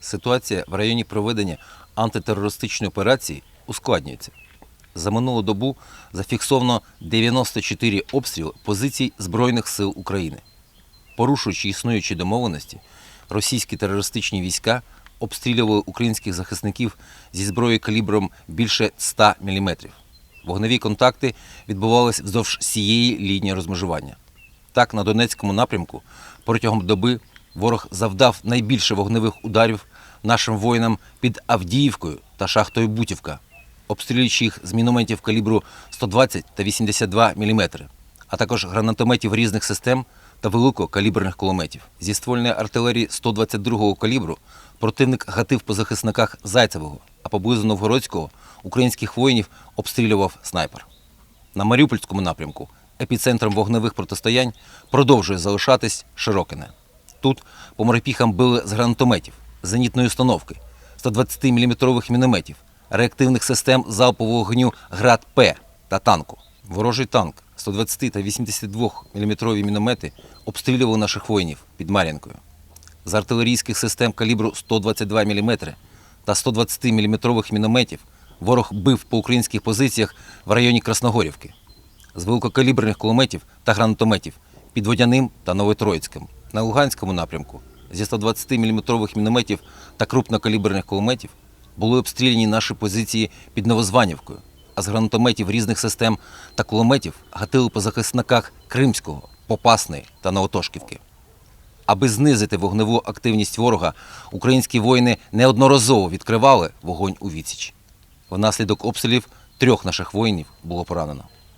Ситуація в районі проведення антитерористичної операції ускладнюється. За минулу добу зафіксовано 94 обстріли позицій Збройних сил України. Порушуючи існуючі домовленості, російські терористичні війська обстрілювали українських захисників зі зброєю калібром більше 100 мм. Вогневі контакти відбувалися вздовж всієї лінії розмежування. Так, на Донецькому напрямку протягом доби ворог завдав найбільше вогневих ударів нашим воїнам під Авдіївкою та шахтою Бутівка, обстрілюючи їх з мінометів калібру 120 та 82 мм, а також гранатометів різних систем та великокаліберних кулеметів. Зі ствольної артилерії 122-го калібру противник гатив по захисниках Зайцевого, а поблизу Новгородського українських воїнів обстрілював снайпер. На Маріупольському напрямку епіцентром вогневих протистоянь продовжує залишатись Широкине. Тут по морепіхам били з гранатометів, зенітної установки, 120-мм мінометів, реактивних систем залпового вогню «Град-П» та танку. Ворожий танк, 120 та 82-мм міномети обстрілювали наших воїнів під Мар'янкою. З артилерійських систем калібру 122 мм та 120-мм мінометів ворог бив по українських позиціях в районі Красногорівки. З великокаліберних кулеметів та гранатометів під Водяним та Новотроїцьким. На Луганському напрямку зі 120-мм мінометів та крупнокаліберних кулеметів були обстріляні наші позиції під Новозванівкою, а з гранатометів різних систем та кулеметів гатили по захисниках Кримського, Попасної та Новотошківки. Аби знизити вогневу активність ворога, українські воїни неодноразово відкривали вогонь у відсіч. Внаслідок обстрілів трьох наших воїнів було поранено.